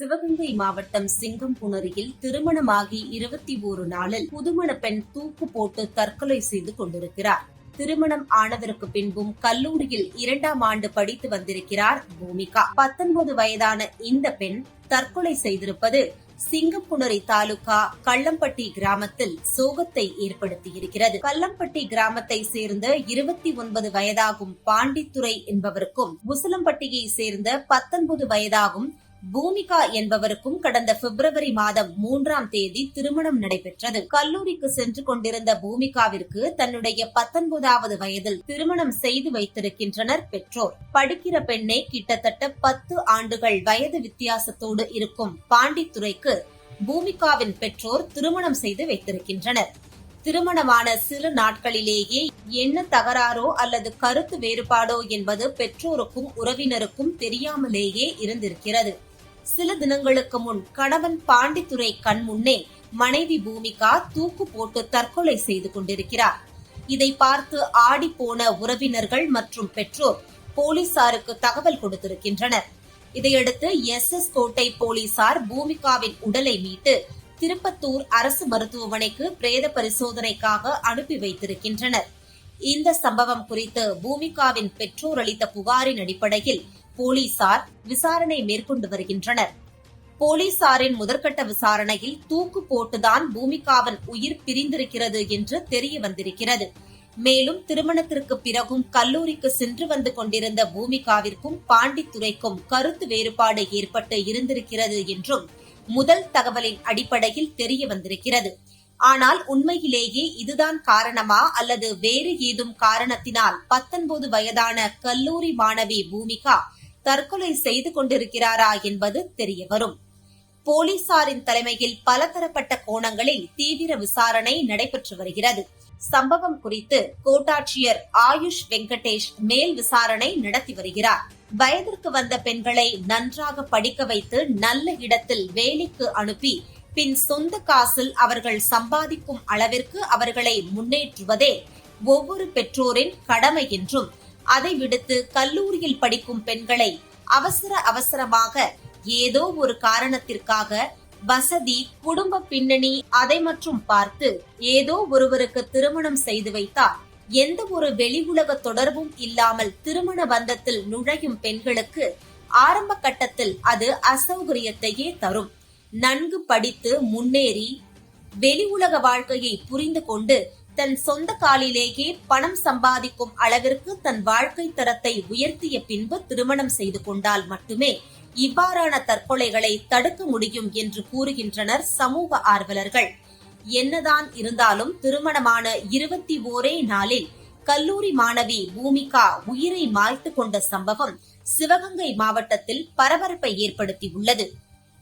சிவகங்கை மாவட்டம் சிங்கம்புணரியில் திருமணமாகி இருபத்தி ஒரு நாளில் புதுமண பெண் தூக்கு போட்டு தற்கொலை செய்து கொண்டிருக்கிறார். திருமணம் ஆனதற்கு பின்பும் கல்லூரியில் இரண்டாம் ஆண்டு படித்து வந்திருக்கிறார் பூமிகா. பத்தொன்பது வயதான இந்த பெண் தற்கொலை செய்திருப்பது சிங்கப்புணரி தாலுகா கள்ளம்பட்டி கிராமத்தில் சோகத்தை ஏற்படுத்தியிருக்கிறது. கள்ளம்பட்டி கிராமத்தை சேர்ந்த இருபத்தி ஒன்பது வயதாகும் பாண்டித்துறை என்பவருக்கும் முசலம்பட்டியை சேர்ந்த பத்தொன்பது வயதாகும் பூமிகா என்பவருக்கும் கடந்த பிப்ரவரி மாதம் மூன்றாம் தேதி திருமணம் நடைபெற்றது. கல்லூரிக்கு சென்று கொண்டிருந்த பூமிகாவிற்கு தன்னுடைய பத்தொன்பதாவது வயதில் திருமணம் செய்து வைத்திருக்கின்றனர் பெற்றோர். படிக்கிற பெண்ணே கிட்டத்தட்ட பத்து ஆண்டுகள் வயது வித்தியாசத்தோடு இருக்கும் பாண்டித்துறைக்கு பூமிகாவின் பெற்றோர் திருமணம் செய்து வைத்திருக்கின்றனர். திருமணமான சில நாட்களிலேயே என்ன தகராறோ அல்லது கருத்து வேறுபாடோ என்பது பெற்றோருக்கும் உறவினருக்கும் தெரியாமலேயே இருந்திருக்கிறது. சில தினங்களுக்கு முன் கணவன் பாண்டித்துரை கண் முன்னே மனைவி பூமிகா தூக்கு போட்டு தற்கொலை செய்து கொண்டிருக்கிறார். இதை பார்த்து ஆடிப்போன உறவினர்கள் மற்றும் பெற்றோர் போலீசாருக்கு தகவல் கொடுத்திருக்கின்றனர். இதையடுத்து எஸ் எஸ் கோட்டை போலீசார் பூமிகாவின் உடலை மீட்டு திருப்பத்தூர் அரசு மருத்துவமனைக்கு பிரேத பரிசோதனைக்காக அனுப்பி வைத்திருக்கின்றனர். இந்த சம்பவம் குறித்து பூமிகாவின் பெற்றோர் அளித்த புகாரின் அடிப்படையில் போலீசார் விசாரணை மேற்கொண்டு வருகின்றனர். போலீசாரின் முதற்கட்ட விசாரணையில் தூக்கு போட்டுதான் பூமிகாவின் உயிர் பிரிந்திருக்கிறது என்று தெரிய வந்திருக்கிறது. மேலும் திருமணத்திற்கு பிறகும் கல்லூரிக்கு சென்று வந்து கொண்டிருந்த பூமிகாவிற்கும் பாண்டித்துறைக்கும் கருத்து வேறுபாடு ஏற்பட்டு இருந்திருக்கிறது என்றும் முதல் தகவலின் அடிப்படையில் தெரிய வந்திருக்கிறது. ஆனால் உண்மையிலேயே இதுதான் காரணமா அல்லது வேறு ஏதும் காரணத்தினால் பத்தொன்பது வயதான கல்லூரி மாணவி பூமிகா தற்கொலை செய்து கொண்டிருக்கிறாரா என்பது தெரிய வரும் போலீசாரின் தலைமையில் பலதரப்பட்ட கோணங்களில் தீவிர விசாரணை நடைபெற்று வருகிறது. சம்பவம் குறித்து கோட்டாட்சியர் ஆயுஷ் வெங்கடேஷ் மேல் விசாரணை நடத்தி வருகிறார். வயதிற்கு வந்த பெண்களை நன்றாக படிக்க வைத்து நல்ல இடத்தில் வேலைக்கு அனுப்பி பின் சொந்த காசில் அவர்கள் சம்பாதிக்கும் அளவிற்கு அவர்களை முன்னேற்றுவதே ஒவ்வொரு பெற்றோரின் கடமை என்றும் அதை விடுத்து கல்லூரியில் படிக்கும் பெண்களை அவசர அவசரமாக ஏதோ ஒரு காரணத்திற்காக வசதி குடும்ப பின்னணி அதை மற்றும் பார்த்து ஏதோ ஒருவருக்கு திருமணம் செய்து வைத்தால் எந்த ஒரு வெளி உலக தொடர்பும் இல்லாமல் திருமண பந்தத்தில் நுழையும் பெண்களுக்கு ஆரம்ப கட்டத்தில் அது அசௌகரியத்தையே தரும். நன்கு படித்து முன்னேறி வெளி உலக வாழ்க்கையை புரிந்து கொண்டு தன் சொந்த காலிலேயே பணம் சம்பாதிக்கும் அளவிற்கு தன் வாழ்க்கை தரத்தை உயர்த்திய பின்பு திருமணம் செய்து கொண்டால் மட்டுமே இவ்வாறான தற்கொலைகளை தடுக்க முடியும் என்று கூறுகின்றனர் சமூக ஆர்வலர்கள். என்னதான் இருந்தாலும் திருமணமான இருபத்தி ஓரே நாளில் கல்லூரி மாணவி பூமிகா உயிரை மாய்த்து கொண்ட சம்பவம் சிவகங்கை மாவட்டத்தில் பரபரப்பை ஏற்படுத்தியுள்ளது.